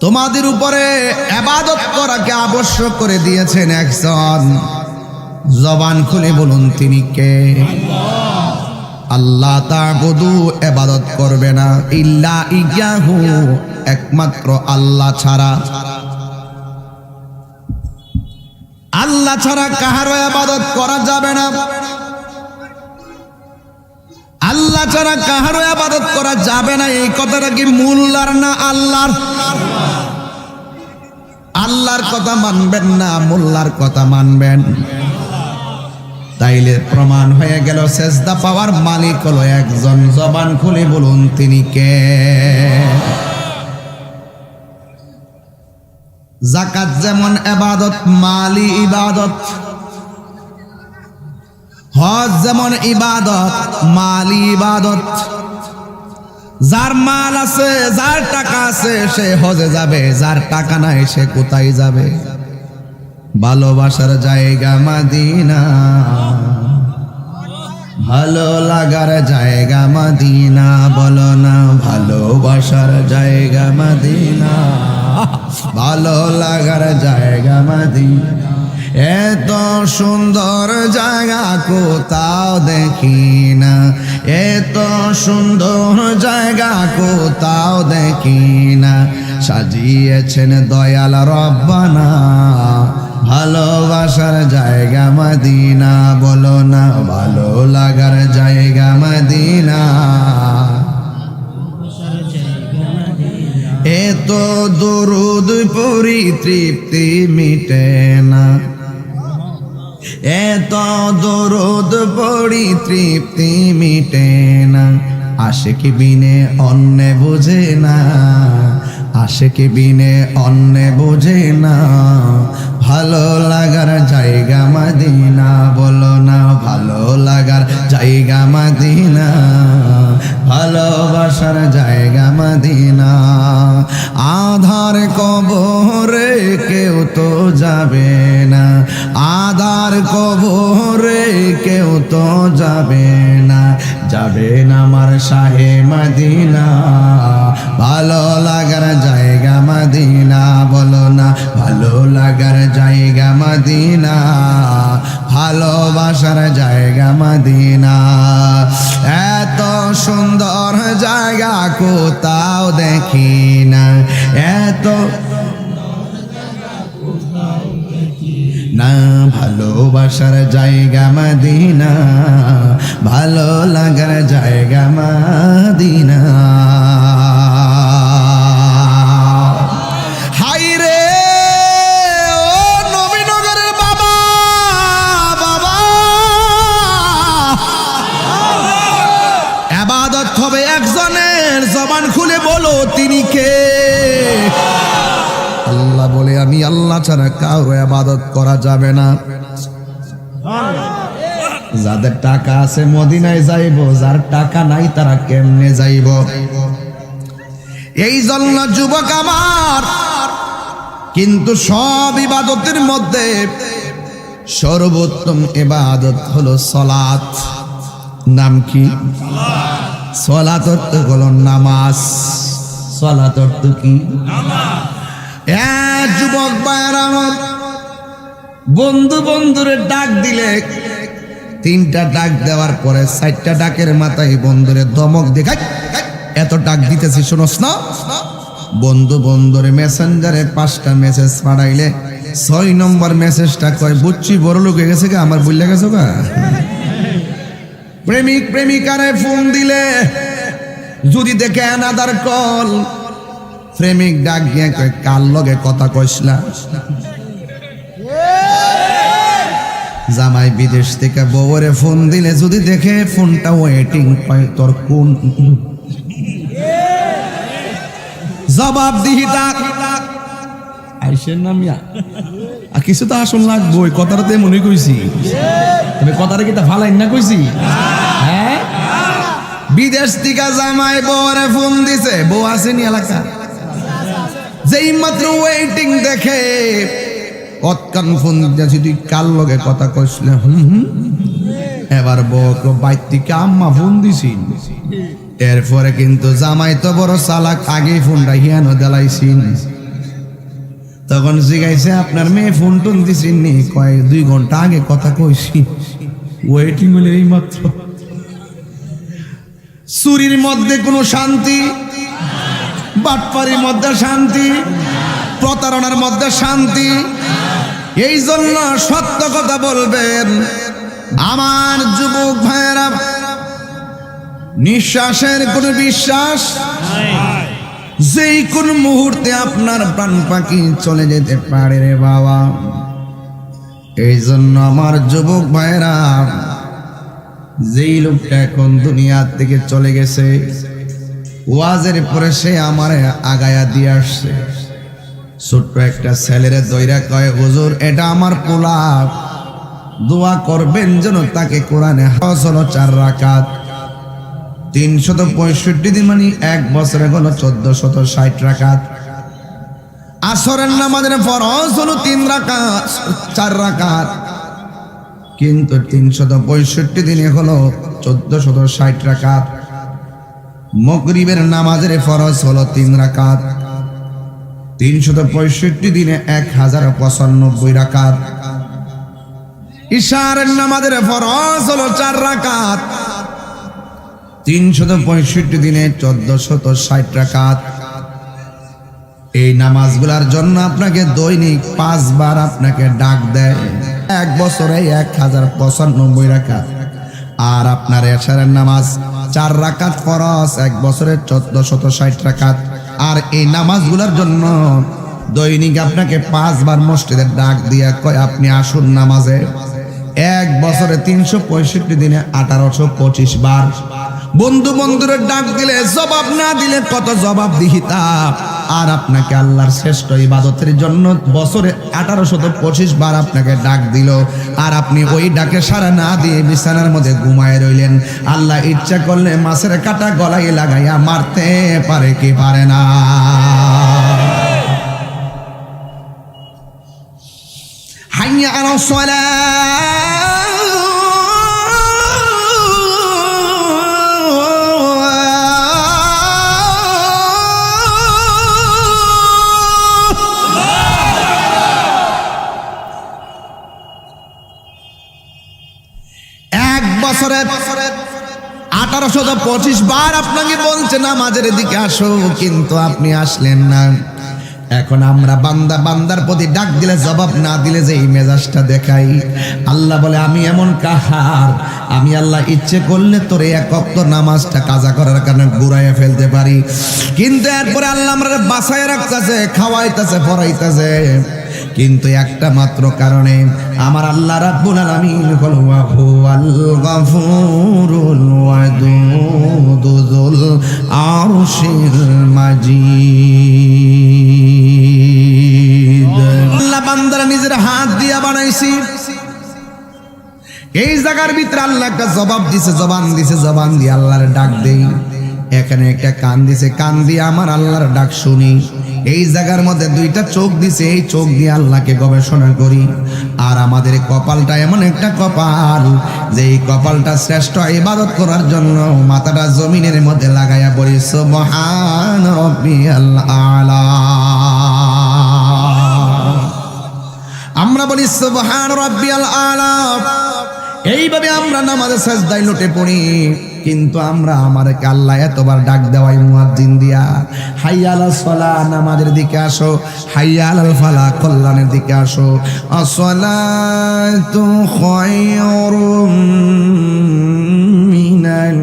তোমাদের উপরে আবাদত করাকে আবশ্যক করে দিয়েছেন একজন। জবান খুলে বলুন তিনি কে? আল্লাহ তাবুদু এবাদত করবে না। ইল্লা ইয়াহু, একমাত্র আল্লাহ ছাড়া। আল্লাহ ছাড়া কাহারও আবাদত করা যাবে না। আল্লাহ ছাড়া কাহারও আবাদত করা যাবে না। এই কথাটা কি মোল্লার না আল্লাহর? আল্লাহর কথা মানবেন না মোল্লার কথা মানবেন। তাইলে প্রমাণ হয়ে গেল, সেজদা পাওয়ার মালিক হলো একজন। জবান খুলে বলুন, তিনি কে? জাকাত যেমন এবাদত মালি ইবাদত। হজ যেমন ইবাদত, মাল ইবাদত। যার মাল আছে, যার টাকা আছে, সে হজে যাবে। যার টাকা নাই, সে কোথায় যাবে? ভালোবাসার জায়গা মাদিনা। ভালো লাগার জায়গা মাদিনা। বলো না, ভালোবাসার জায়গা মাদিনা। ভালো লাগার জায়গা মাদিনা। এত সুন্দর জায়গা কোথাও দেখি না এত সুন্দর জায়গা কোথাও দেখি না সাজিয়েছেন দয়াল রব্বানা, ভালোবাসার জায়গা মদিনা। বলো না, ভালো লাগার জায়গা মদিনা। এত দরুদ পরি তৃপ্তি মিটে না। এত দরদ পড়ি তৃপ্তি মিটে না। আসে কি বিনে অন্য বোঝে না। আসে কি বিনে অন্য বোঝে না। ভালো লাগার জায়গা মাদিনা, বলো না ভালো লাগার জায়গা মাদিনা। ভালোবাসার জায়গা মাদিনা। আধার কবরে কেউ তো যাবে না। আধার কবরে কেউ তো যাবে না। যাবে না আমার শাহে মদিনা। ভালো লাগার জায়গা মদিনা, বলো না, ভালো লাগার জায়গা মদিনা। ভালোবাসার জায়গা মদিনা। এত সুন্দর জায়গা কোথাও দেখি না। এত ভালোবাসার জায়গা মাদিনা, ভালো লাগার জায়গা মাদিনা। খুলে বলো তিনি কে? আল্লাহ বলে, আমি আল্লাহ ছাড়া কারও আবাদত করা যাবে না। যাদের টাকা আছে, মদিনায় যাইব, যার টাকা নাই, তারা কেমনে যাইব? এই জন্য যুবক আমার, কিন্তু সব ইবাদতের মধ্যে সর্বোত্তম ইবাদত হলো সলাত নাম কি? সলাত অর্থ হলো নামাজ। সলাত অর্থ কি? যুবক আমার বন্ধু বন্ধুরে ডাক দিলে। তিনটা ডাক দেওয়ার পরে চারটা ডাকের মাথায় বন্ধুরে ধমক দেখাই এত ডাক দিতেছি, শোনস না? বন্ধু বন্ধুরে মেসেঞ্জারে পাঁচটা মেসেজ পাঠাইলে, ছয় নম্বর মেসেজটা কয় বুচ্ছি বড় লোক গেছে গা, আমার বুঝলে গেছো গা? প্রেমিক প্রেমিকারে ফোন দিলে, যদি দেখে আনাদার কল প্রেমিক ডাক দিয়ে কয়, কার লগে কথা কইসলা জামাই বিদেশ থেকে বউরে ফোন দিলে যদি দেখে ফোনটা ওয়েটিং পায়, তোর কোন জবাব দিহি ডাক আইসেন না মিয়া। আর কিছু তো আসল লাগবো ওই কথাটাতে মনে কইছি। তবে কথাটা কি তা ফালাই না কইছি? হ্যাঁ? বিদেশ থেকে জামাই বউরে ফোন দিছে, বউ আসেনি এলাকা যেই মাত্র ওয়েটিং দেখে অতকান ফোন দিয়েছি তুই কার লগে কথা কইসলে হুম হুম। এবার বউক বাইর থেকে আম্মা ফোন দিছি এরপরে কিন্তু জামাই তো বড় চালাক আগে ফোনটা হিয়ানো দেলাইছিন তখন জিগাইছে, আপনার মেয়ে ফোন টোন দিছিনি কয়েক দুই ঘণ্টা আগে কথা কইছি। ওয়েটিং হলে এই মাত্র চুরির মধ্যে কোনো শান্তি? বাটপারির মধ্যে শান্তি? প্রতারণার মধ্যে শান্তি? এই জন্য সত্য কথা বলবেন। আমার যুবক ভাইয়েরা, নিঃশ্বাসের কোনো বিশ্বাস? যেই কোন মুহূর্তে আপনার প্রাণ পাখি চলে যেতে পারে রে বাবা। এই জন্য আমার যুবক ভাইয়েরা, যেই লোকটা এখন দুনিয়ার থেকে চলে গেছে, ওয়াজের পরে সে আমার আগায়া দিয়ে আসছে। ছোট্ট একটা ছেলেরে দইরা কয়, হুজুর, এটা আমার পোলা দোয়া করবেন যেন তাকে কোরআনে হলো চার রাকাত। তিনশত পঁয়ষট্টি দিন মানে এক বছরে হলো চোদ্দ শত ষাট রাকাত। আসরের নামাজের ফরজ হলো তিন রাকাত, চার রাকাত। কিন্তু তিনশত পঁয়ষট্টি দিনে হলো চোদ্দ শত ষাট রাকাত। মগরিবের নামাজের ফরজ হলো তিন রাকাত। তিনশত পঁয়ষট্টি দিনে এক হাজার পঁচানব্বই রাকাত। ইশারের নামাজের ফরজ হলো চার রাকাত। তিনশত পঁয়ষট্টি দিনে চোদ্দ শত ষাট রাকাত। এই নামাজগুলার জন্য আপনাকে দৈনিক পাঁচবার আপনাকে ডাক দেয়। এক বছরে এক হাজার পঁচানব্বই রাকাত। আর আপনার এশারের নামাজ চার রাকাত ফরজ, এক বছরে চোদ্দ শত ষাট রাকাত। আর এই নামাজগুলোর জন্য দৈনিক আপনাকে পাঁচবার মসজিদের ডাক দিয়ে কয়, আপনি আসুন নামাজে। এক বছরে তিনশো পঁয়ষট্টি দিনে আঠারোশো পঁচিশ বার। বন্ধু বন্ধুরের ডাক দিলে জবাব না দিলে কত জবাব দিহিতা আর আপনাকে আল্লাহর শ্রেষ্ঠ ইবাদতের জন্য বছরে আঠারোশত পঁচিশ বার আপনাকে ডাক দিল। আর আপনি ওই ডাকে সারা না দিয়ে বিছানার মধ্যে ঘুমায় রইলেন। আল্লাহ ইচ্ছা করলে মাছের কাটা গলায় লাগাইয়া মারতে পারে কি পারে না। হাইয়া আলো এক বছরে আঠারোশো পঁচিশ বার আপনাকে বলছে না মাঝের দিকে আসো, কিন্তু আপনি আসলেন না। এখন আমরা বান্দা, বান্দার প্রতি ডাক দিলে, জবাব না দিলে যে এই মেজাজটা দেখাই। আল্লাহ বলে, আমি এমন কাহার? আমি আল্লাহ ইচ্ছে করলে তোর এক অক্ত নামাজটা কাজা করার কারণে ঘুরাইয়া ফেলতে পারি। কিন্তু এরপরে আল্লাহ আমরা বাসায় রাখতেছে, খাওয়াইতেছে, পড়াইতেছে। কিন্তু একটা মাত্র কারণে আমার আল্লাহ রাব্বুল আলামিন হলো হুয়াল গাফুরুল ওয়াদুদুল আরশিল মাজিদ। আল্লাহ বান্দারা নিজের হাত দিয়া বানাইছি। এই জায়গার ভিতরে আল্লাহ একটা জবাব দিছে, জবান দিছে, জবান দিয়ে আল্লাহর ডাক দেই এখানে একটা কান দিছে, কান দিয়ে আমার আল্লাহর ডাক শুনি। এই জায়গার মধ্যে দুইটা চোখ দিছে, এই চোখ দিয়ে আল্লাহকে গবেষণা করি। আর আমাদের কপালটা এমন একটা কপাল, যে এই কপালটা শ্রেষ্ঠ ইবাদত করার জন্য মাথাটা জমিনের মধ্যে লাগাইয়া পড়ি, সুবহান আলা। আমরা বলি, সুবহান রাব্বিয়াল আলা। এইভাবে আমরা নামাজে সাজদায় লুটে পড়ি। কিন্তু আমরা আমার কাল্লা এতবার ডাক দেওয়াই মুয়াজ্জিন দিয়া। হাইয়াল সলা, নামাজের দিকে আসো। হাইয়াল ফালা, কল্যাণের দিকে আসো। অসলা খায়রুম মিনান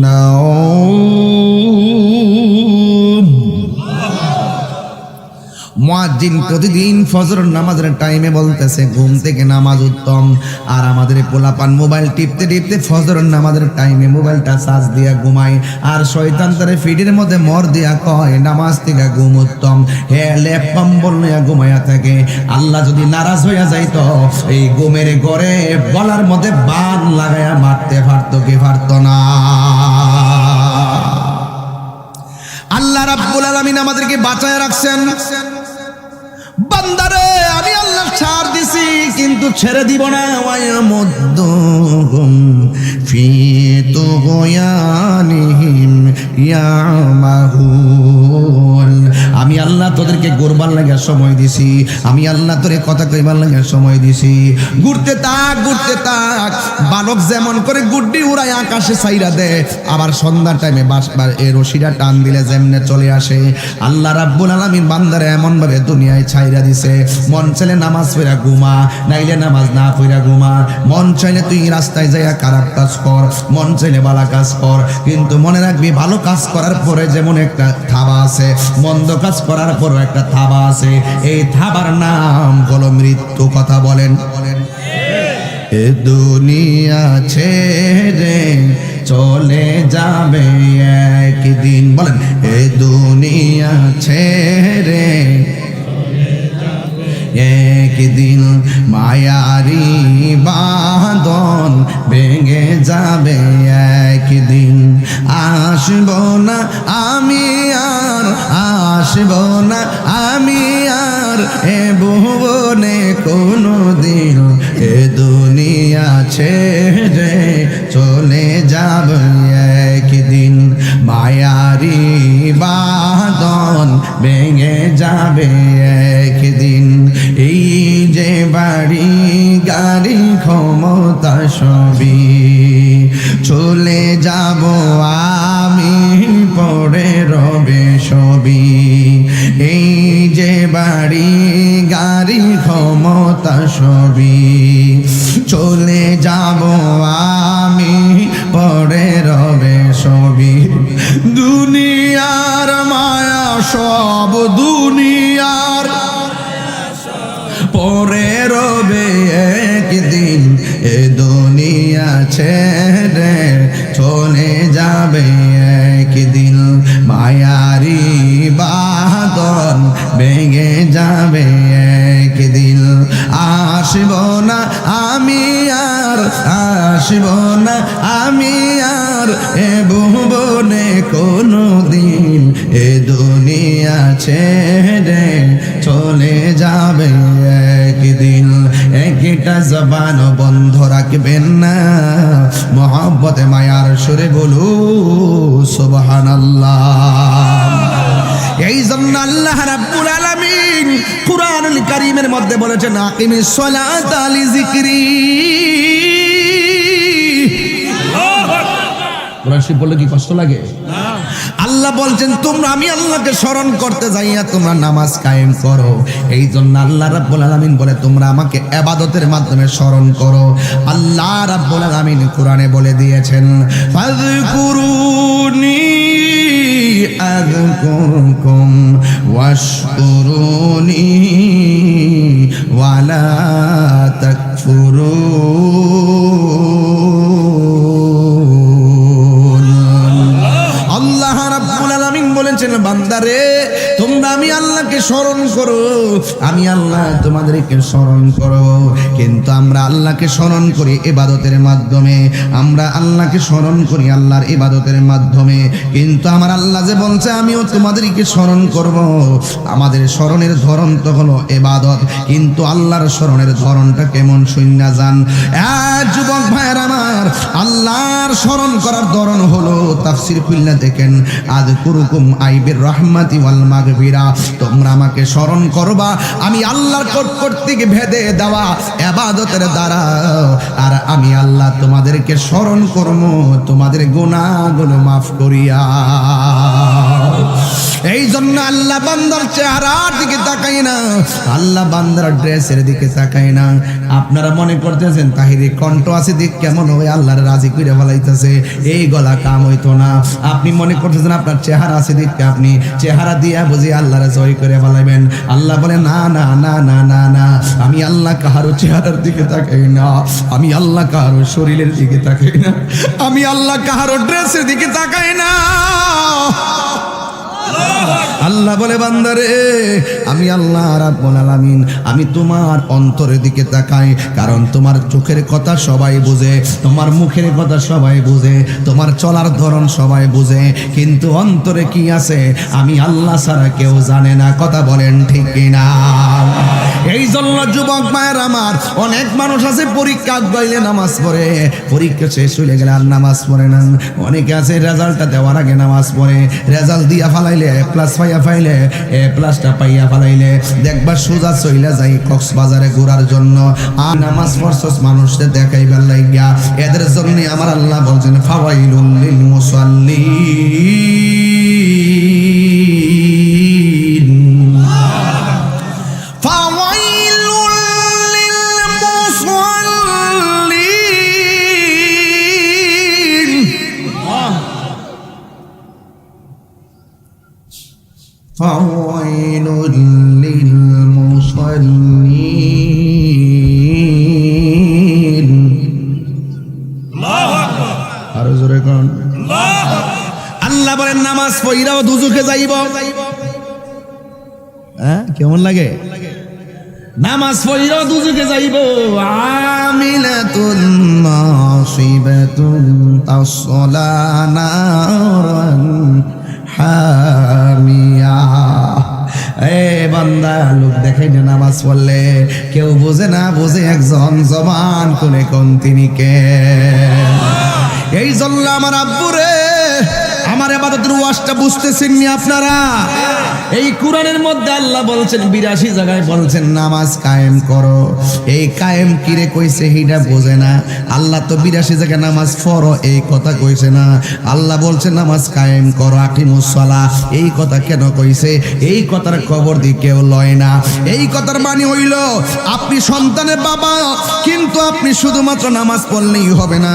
নাওম। মুয়াজ্জিন প্রতিদিন ফজর নামাজের টাইমে বলতেছে, ঘুম থেকে নামাজ উত্তম। আর আমাদের পোলাপান মোবাইল টিপতে টিপতে ফজর নামাজের টাইমে মোবাইলটা সাজ দিয়া ঘুমায়। আর শয়তান তারে ফিডির মধ্যে মর দিয়া কয়, নামাজ থেকে ঘুম উত্তম। হে লেপ কম্বল লইয়া ঘুমাইয়া থাকে। আল্লাহ যদি নারাজ হইয়া যাইতো, এই ঘুমের ঘরে বলার মধ্যে বান লাগাইয়া মারতে পারতো কি পারতো না। আল্লাহ রাব্বুল আলামিন আমাদেরকে বাঁচায় রাখছেন। বান্দারে আমি আল্লাহ ছাড় দিছি কিন্তু ছেড়ে দিব না في طغيانهم يعمهون আমি আল্লাহ তোদেরকে গোরবার লাগার সময় দিছি আমি আল্লাহ তোরে কথা কইবার লাগার সময় দিছি ঘুরতে তাক ঘুরতে তাক বালক যেমন করে গুড্ডি উড়ায় আকাশে সাইরা দেয় আবার সন্ধ্যার টাইমে বাসবার এই রশিটা টান দিলে যেমনে চলে আসে আল্লাহ রাব্বুল আলামিন বান্দারে এমন ভাবে দুনিয়ায় ছাইরা দিছে মন চাইলে নামাজ পড়া ঘুমা নাইলে নামাজ না পড়া ঘুমা মন চাইলে তুই রাস্তায় যাইয়া খারাপ কাজ কর, মন চাইলে ভালো কাজ কর, কিন্তু মনে রাখবি ভালো কাজ করার পরে যেমন একটা থাবা আছে, মন্দ কাজ করার পরও একটা থাবা আছে। এই থাবার নাম হলো মৃত্যু কথা বলেন বলেন। এ দুনিয়া ছেড়ে চলে যাবে একদিন। বলেন, এ দুনিয়া ছেড়ে একদিন মায়ারি বাঁধন ভেঙে যাবে একদিন। আসব না আমি আর, আসব না আমি আর, এ ভুবনে কোনো দিন এ দুনিয়া ছেড়ে চলে যাবে একদিন। মায়ারি বাদন ভেঙে যাবে সবই। চলে যাব আমি, পরে রবে সবই। দুনিয়ার মায়া সব দুনিয়ার। পরে রবে একদিন এ দুনিয়া ছেড়ে চলে আসব না, আমি আর আসব না, আমি আর এ ভুবনে কোনো দিন এ দুনিয়া ছেড়ে চলে যাবে একদিন। একটা জবান বন্ধ রাখবেন না মোহাম্মতে মায়ার সুরে বলু সুবহান এই জন্য আল্লাহ মধ্যে বলেছেন আকিমিস সালাতা লিযিকরি কোরআন শরীফ বললে কি কষ্ট লাগে? আল্লাহ বলছেন, তোমরা, আমি আল্লাহকে স্মরণ করতে যাইয়া তোমরা নামাজ কায়েম করো। এই জন্য আল্লাহ রাব্বুল আলামিন বলে, তোমরা আমাকে ইবাদতের মাধ্যমে স্মরণ করো। আল্লাহ রাব্বুল আলামিন কোরআনে বলে দিয়েছেন, ফাযকুরুনি আযকুরকুম ওয়াশকুরুনি ওয়ালা তাকফুরুন। বান্দারে তোমরা আমি আল্লাহকে স্মরণ করো। আমি আল্লাহ তোমাদেরকে স্মরণ করো। কিন্তু আমরা আল্লাহকে স্মরণ করি ইবাদতের মাধ্যমে। আমরা আল্লাহকে স্মরণ করি আল্লাহর ইবাদতের মাধ্যমে। কিন্তু আমার আল্লাহ যে বলছে, আমিও তোমাদেরকে স্মরণ করব। আমাদের স্মরণের ধরন তো হলো ইবাদত। কিন্তু আল্লাহর স্মরণের ধরনটা কেমন শূন্য যান? যুবক ভাইয়ের আমার আল্লাহর স্মরণ করার ধরন হলো, তাফসির খুলনা দেখেন, আদ কুরুকুম আইবের রহমাতি ওয়াল মাগফিরা। তোমরা আমাকে স্মরণ করবা আমি আল্লাহর কর্তৃক ভেদে দেওয়া এবাদতের দ্বারা। আর আমি আল্লাহ তোমাদেরকে স্মরণ করমো, তোমাদের গুনাহগুলো মাফ করিয়া। এই জন্য আল্লাহ বান্দার চেহারার দিকে তাকাই না। আল্লাহ বান্দার ড্রেসের দিকে তাকাই না। আপনারা মনে করতেছেন তাহিরি কণ্ঠ আছে দিক কেমন হবে আল্লাহর রাজি করে ফেলাইতেছে। এই গলা কাম হইতো না। আপনি মনে করতেছেন, আপনার চেহারা আছে দিক আপনি চেহারা দিয়া বুঝি আল্লাহরে জয় করে ফেলাইবেন। আল্লাহ বলে, না না না না না না, আমি আল্লাহ কাহারো চেহারার দিকে তাকাই না। আমি আল্লাহ কাহারো শরীরের দিকে তাকাই না। আমি আল্লাহ কাহারো ড্রেসের দিকে তাকাই না। আল্লাহ বলে, বান্দারে, আমি আল্লাহ রাব্বুল আলামিন, আমি তোমার অন্তরের দিকে তাকাই, কারণ তোমার চোখের কথা সবাই বুঝে, তোমার মুখের কথা সবাই বুঝে, তোমার চলার ধরন সবাই বুঝে, কিন্তু অন্তরে কি আছে, আমি আল্লাহ ছাড়া কেউ জানে না, কথা বলেন ঠিক কিনা? এই জন্য যুবক মায়ের আমার, অনেক মানুষ আছে, পরীক্ষা গাইলে নামাজ পড়ে, পরীক্ষা শেষ হয়ে গেলে আর নামাজ পড়ে না। অনেকে আছে, রেজাল্টটা দেওয়ার আগে নামাজ পড়ে, রেজাল্ট দিয়া ফালাইলে এ প্লাস পাইয়া ফাইলে এ প্লাসটা পাইয়া ফালাইলে। দেখবার সোজা চইলা যাই কক্সবাজারে ঘোরার জন্য। আর নামাজ পড়ছস মানুষদের দেখাইবার লাগিয়া এদের জন্য আমার আল্লাহ বলছেন ফাওয়াইলুল লিল মুসাল্লিন। কেমন লাগে? নামাজ পড়িরাও দুজুকে যাইব। আমিলাতুন নাসিবাতুন তাসলা নারান হামিয়া। এ বান্দা, লোক দেখে না নামাজ পড়লে। কেউ বোঝে না, বোঝে একজন জবান কোনে কোন তিনি কে। এই জন্য আমার আব্বুরে, আমার এবাদতের ওয়াজটা বুঝতেছেন নি আপনারা? এই কোরআনের মধ্যে আল্লাহ বলছেন, বিরাশি জায়গায় বলছেন, নামাজ কায়েম করো। এই কায়েম কিরে কইছে হিটা বোঝে না। আল্লাহ তো বিরাশি জায়গায় নামাজ পড়ো, এই কথা কইছে না। আল্লাহ বলছে, নামাজ কায়েম করো আকিমুসলা এই কথা কেন কইছে? এই কথার খবর দিয়ে কেউ লয় না। এই কথার মানে হইল, আপনি সন্তানের বাবা, কিন্তু আপনি শুধুমাত্র নামাজ পড়লেই হবে না।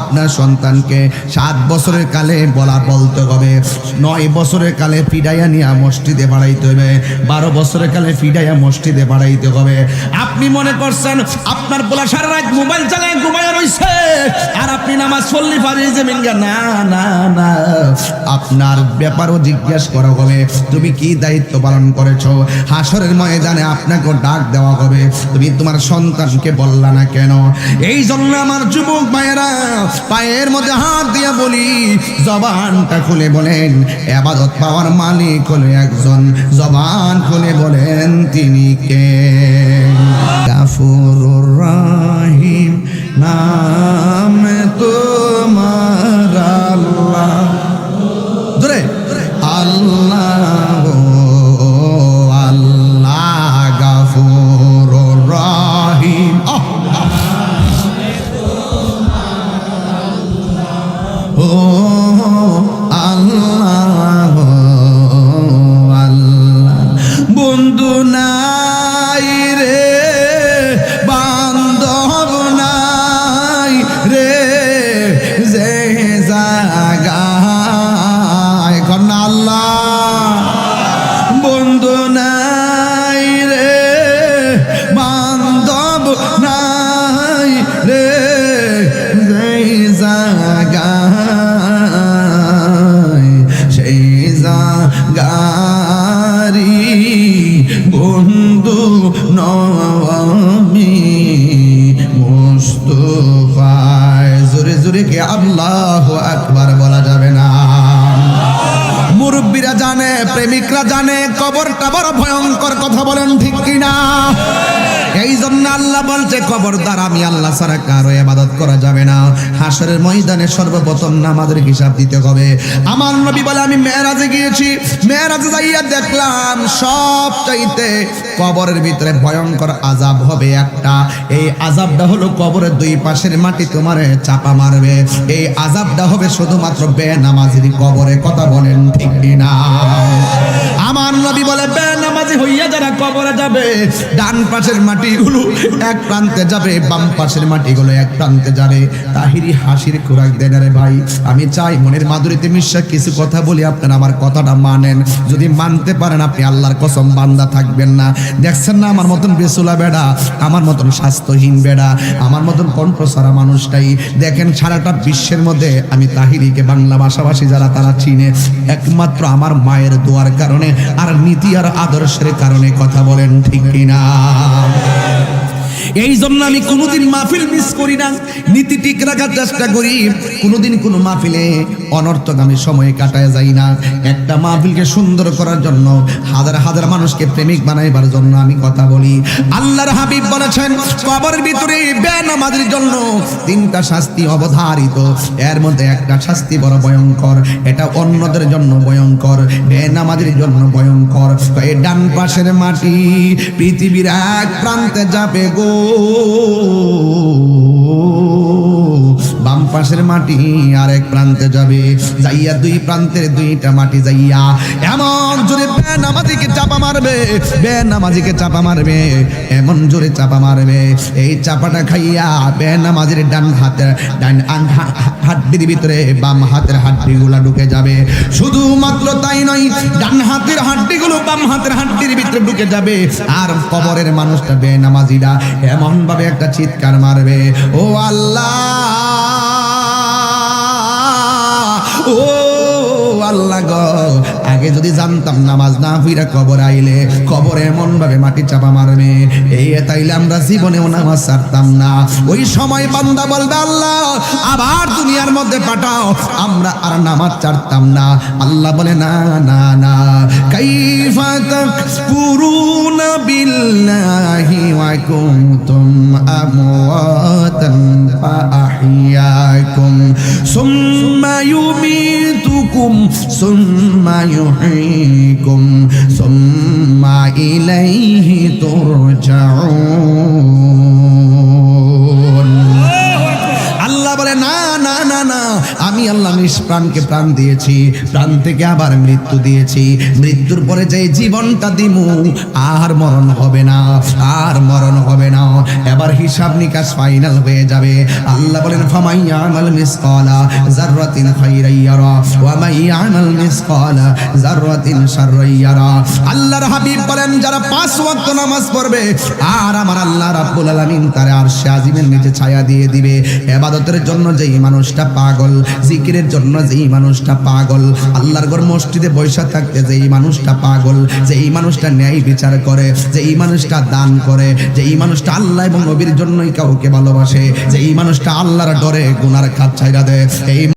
আপনার সন্তানকে সাত বছরের কালে বলা বলতে হবে। নয় বছরের কালে ফিডাইয়া নিয়ে মসজিদে বাড়াইতে হবে বারো বছরের কালে ফিডাইয়া মসজিদে বাড়াইতে হবে। আপনি মনে করছেন, আপনার বলা সারা রাত মোবাইল চালায় ঘুমায় রইছে, আর আপনি নামাজ পড়লি পারি যাবেন না না না। আপনার ব্যাপারও জিজ্ঞেস করা হবে, তুমি কি দায়িত্ব পালন করেছ? হাসরের ময়দানে আপনাকে ডাক দেওয়া হবে, তুমি তোমার সন্তানকে বললা না কেন? এই জন্য আমার যুবক মায়েরা পায়ের মধ্যে হাত দিয়ে বলি, জবানটা খুলে বলেন, এবাদত পাওয়ার মালিক হলো একজন জবান খুলে বলেন তিনি কে? প্রেমিকরা জানে কবরটা বড় ভয়ঙ্কর কথা বলেন ঠিক কিনা? জন্য আল্লাহ বলছে, খবরদার, আমি আল্লাহ ছাড়া কারও ইবাদত করা যাবে না। হাসরের ময়দানে সর্বপ্রথম নামাজের হিসাব দিতে হবে। আমার নবী বলে, আমি মেয়েরাজে গিয়েছি। মেয়েরাজে যাইয়া দেখলাম, সব চাইতে কবরের ভিতরে ভয়ঙ্কর আজাব হবে একটা। এই আজাবটা হলো কবরের দুই পাশের মাটি তোমারে চাপা মারবে। এই আজাবটা হবে শুধুমাত্র বেনামাজির কবরে, কথা বলেন ঠিক না আমার নবী বলে, বেনামাজি হইয়া যারা কবরে যাবে, ডান পাশের মাটি মাটিগুলো এক প্রান্তে যাবে, বাম পাশের মাটিগুলো এক প্রান্তে যাবে। তাহিরি হাসির খোরাক দেন রে ভাই, আমি চাই মনের মাধুরীতে মিশা কিছু কথা বলি, আপনারা আমার কথাটা মানেন। যদি মানতে পারেন আপনি আল্লাহর কসম, বান্দা থাকবেন না। দেখছেন না আমার মতন বেসুলা বেড়া, আমার মতন স্বাস্থ্যহীন বেড়া, আমার মতন কণ্ঠ সারা মানুষটাই। দেখেন সারাটা বিশ্বের মধ্যে আমি তাহিরিকে বাংলা ভাষাভাষী যারা, তারা চিনে। একমাত্র আমার মায়ের দোয়ার কারণে আর নীতি আর আদর্শের কারণে কথা বলেন ঠিক কিনা? Amen. এই জন্য আমি কোনোদিন মাহফিল মিস করি না। নীতি ঠিক রাখার চেষ্টা করি। কোনোদিন কোনো মাহফিলে অনর্থক আমি সময় কাটায় যাই না। একটা মাহফিলকে সুন্দর করার জন্য হাজার হাজার মানুষকে প্রেমিক বানাইবার জন্য আমি কথা বলি। আল্লাহর হাবিব বলেছেন, কবরের ভিতরে বেনামাজির জন্য তিনটা শাস্তি অবধারিত। এর মধ্যে একটা শাস্তি বড় ভয়ঙ্কর, এটা অন্যদের জন্য ভয়ঙ্কর, বেনামাজির জন্য ভয়ঙ্কর। ডান পাশের মাটি পৃথিবীর এক প্রান্তে যাবে গো। ಮಾಡೋ পাশের মাটি আর এক প্রান্তে যাবে। যাইয়া দুই প্রান্তের দুইটা মাটি যাইয়া এমন জোরে বেনামাজিকে চাপা মারবে, বেনামাজিকে চাপা মারবে, এমন জোরে চাপা মারবে। এই চাপাটা খাইয়া বেনামাজির ডান হাতের, ডান হাড্ডির ভিতরে বাম হাতের হাড্ডিগুলা ঢুকে যাবে। শুধুমাত্র তাই নয়, ডান হাতের হাড্ডিগুলো বাম হাতের হাড্ডির ভিতরে ঢুকে যাবে। আর কবরের মানুষটা বেনামাজিরা এমন ভাবে একটা চিৎকার মারবে, ও আল্লাহ! ও আল্লাহ গো আগে যদি জানতাম নামাজ না ফিরা কবর আইলে কবর এমন ভাবে মাটি চাপা মারবে। এই তাইলে আমরা জীবনেও নামাজ ছাড়তাম না। ওই সময় বান্দা বলবে, আল্লাহ, আবার দুনিয়ার মধ্যে পাঠাও। আমরা আর নামাজ ছাড়তাম না। আল্লাহ বলে, না না না। কাইফা তাকফুরুনা বিল্লাহি ওয়া কুনতুম আমওয়াতান ফাআহইয়াকুম সুম্মা ইউমীতুকুম, সুম্মা يحييكم ثم إليه ترجعون আমি আল্লাহ নিষ্প্রাণকে প্রাণ দিয়েছি, প্রাণ থেকে আবার মৃত্যু দিয়েছি। মৃত্যুর পরে যে জীবনটা দিমু, আর মরণ হবে না, আর মরণ হবে না। এবার হিসাব নিকাশ ফাইনাল হয়ে যাবে। আল্লাহ বলেন ফামাইয়া জাররাতিন খাইরাইয়ারা জাররাতিন শাররাইয়ারা আল্লাহর হাবিব বলেন, যারা পাঁচ ওয়াক্ত নামাজ পড়বে, আর আমার আল্লাহ রাব্বুল আলামিন তার আরশে আজিমের নিচে ছায়া দিয়ে দিবে। ইবাদতের জন্য যেই মানুষটা পাগল জিকিরের জন্য যেই মানুষটা পাগল, আল্লাহর ঘর মসজিদে বৈশা থাকতে যেই মানুষটা পাগল, যেই মানুষটা ন্যায় বিচার করে, যেই মানুষটা দান করে, যেই মানুষটা আল্লাহ এবং নবীর জন্যই কাউকে ভালোবাসে, যেই মানুষটা আল্লাহর ডরে গুনার খাত ছাইরা দেয়, এই